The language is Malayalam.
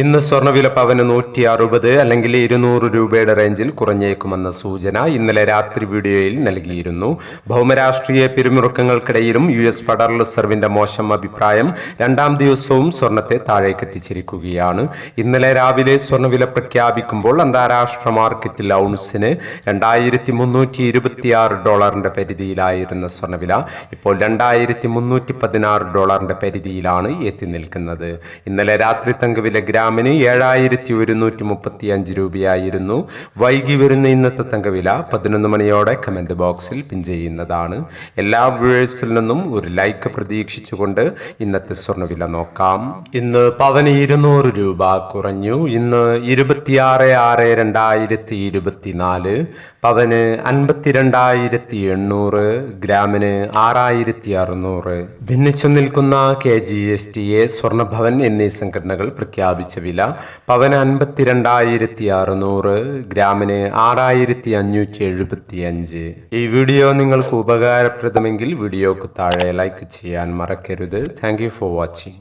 ഇന്ന് സ്വർണവില പവന് നൂറ്റി അറുപത് അല്ലെങ്കിൽ ഇരുന്നൂറ് രൂപയുടെ റേഞ്ചിൽ കുറഞ്ഞേക്കുമെന്ന സൂചന ഇന്നലെ രാത്രി വീഡിയോയിൽ നൽകിയിരുന്നു. ഭൗമരാഷ്ട്രീയ പിരിമുറുക്കങ്ങൾക്കിടയിലും യു എസ് ഫെഡറൽ റിസർവിന്റെ മോശം അഭിപ്രായം രണ്ടാം ദിവസവും സ്വർണത്തെ താഴേക്ക് താഴേക്കെത്തിച്ചിരിക്കുകയാണ് ഇന്നലെ രാവിലെ സ്വർണവില പ്രഖ്യാപിക്കുമ്പോൾ അന്താരാഷ്ട്ര മാർക്കറ്റിൽ ഔൺസിന് രണ്ടായിരത്തി മുന്നൂറ്റി ഡോളറിന്റെ പരിധിയിലായിരുന്ന സ്വർണവില ഇപ്പോൾ രണ്ടായിരത്തി മുന്നൂറ്റി പതിനാറ് ഡോളറിന്റെ പരിധിയിലാണ് എത്തി നിൽക്കുന്നത്. ഇന്നലെ രാത്രി തങ്കവില ഗ്രാമിന് ഏഴായിരത്തി ഒരുന്നൂറ്റി മുപ്പത്തി അഞ്ച് രൂപയായിരുന്നു. വൈകി വരുന്ന ഇന്നത്തെ തങ്കവില പതിനൊന്ന് മണിയോടെ കമന്റ് ബോക്സിൽ പിൻ ചെയ്യുന്നതാണ്. എല്ലാ വ്യൂവേഴ്സിൽ നിന്നും ഒരു ലൈക്ക് പ്രതീക്ഷിച്ചുകൊണ്ട് ഇന്നത്തെ സ്വർണവില നോക്കാം. ഇന്ന് പവന് ഇരുന്നൂറ് രൂപ കുറഞ്ഞു. ഇന്ന് ഇരുപത്തിയാറ് ആറ് രണ്ടായിരത്തി ഇരുപത്തിനാല് പവന് അൻപത്തിരണ്ടായിരത്തി എണ്ണൂറ് ഗ്രാമിന് ആറായിരത്തി അറുന്നൂറ് ഭിന്നിച്ചു നിൽക്കുന്ന K G S T A Swarnabhavan എന്നീ സംഘടനകൾ പ്രഖ്യാപിച്ച. വില പവന് അൻപത്തിരണ്ടായിരത്തി അറുന്നൂറ് ഗ്രാമിന് ആറായിരത്തി അഞ്ഞൂറ്റി എഴുപത്തി അഞ്ച് ഈ വീഡിയോ നിങ്ങൾക്ക് ഉപകാരപ്രദമെങ്കിൽ വീഡിയോക്ക് താഴെ ലൈക്ക് ചെയ്യാൻ മറക്കരുത്. Thank for watching